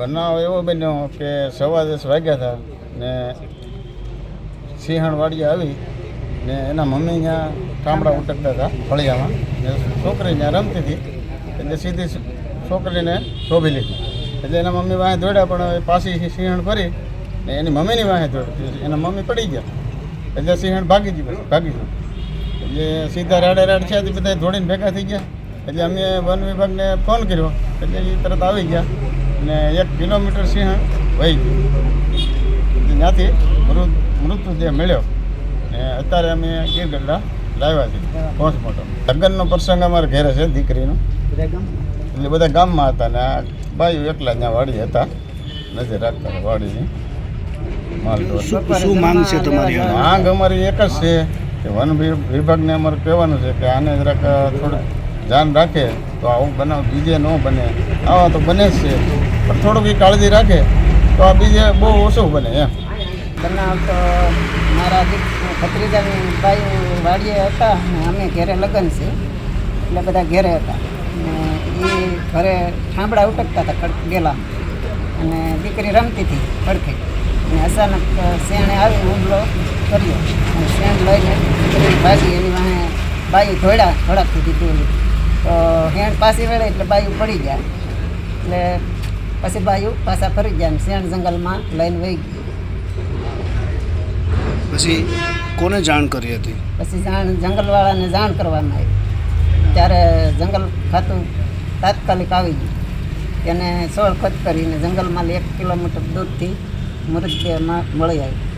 બનાવ એવો બન્યો કે સવા દસ વાગ્યા હતા ને સિંહણ વાડીએ આવી ને એના મમ્મી ત્યાં કામડા ઉટકતા હતા ફળિયામાં. ને છોકરી ત્યાં રમતી હતી, એટલે સીધી છોકરીને શોભી લીધી. એટલે એના મમ્મી વાંહે દોડ્યા, પણ પાછી સિંહણ ફરી ને એની મમ્મીની વાંહે દોડી એના મમ્મી પડી ગયા. એટલે સિંહણ ભાગી ગયું ભાગી ગયું. એટલે સીધા રાડે રાડ છે બધા દોડીને ભેગા થઈ ગયા. એટલે અમે વન વિભાગને ફોન કર્યો. એટલે એ તરત આવી ગયા. અને એક કિલોમીટર સિંહ વહી ગયું. ત્યાંથી મૃત મૃતદેહ મળ્યો ને અત્યારે અમે ગીર ગઢડા લાવ્યા છીએ પોસ્ટમોર્ટમ લગ્નનો પ્રસંગ અમારે ઘેરે છે દીકરીનો. એટલે બધા ગામમાં હતા ને આ બાયું એકલા ત્યાં વાડી હતા નજર રાખતા વાડીની. શું માંગ છે તમારી? માંગ અમારી એક જ છે કે વન વિભાગને અમારે કહેવાનું છે કે આને જરાક થોડુંક ધ્યાન રાખે તો આવું બનાવ, બીજે ન બને. આવા તો બને જ છે. પણ થોડુંક એ કાળજી રાખે તો આ બીજે બહુ ઓછું બને એમ. તો મારા ભત્રીજાની ભાઈ વાડીએ હતા અને અમે ઘેરે લગ્ન છે. એટલે બધા ઘેરે હતા. અને એ ઘરે ઠાંબડા ઉટકતા હતા ગેલા. અને દીકરી રમતી હતી પડખે અને અચાનક શેણે આવી હુમલો કર્યો. અને શેણ લઈને ભાગી એની વાહે બાયું ધોળા ધોળાકથી દીધું હેણ પાછી વળે એટલે બાયું પડી ગયા. એટલે પછી બાયું પાછા ફરી ગયા શેણ જંગલમાં લઈને વહી ગઈ પછી કોને જાણ કરી હતી? પછી જાણ જંગલવાળાને જાણ કરવામાં આવી. ત્યારે જંગલ ખાતું તાત્કાલિક આવી ગયું. તેને સોળ ખત કરીને જંગલમાં એક કિલોમીટર દૂરથી મૃતદેહમાં મળી આવી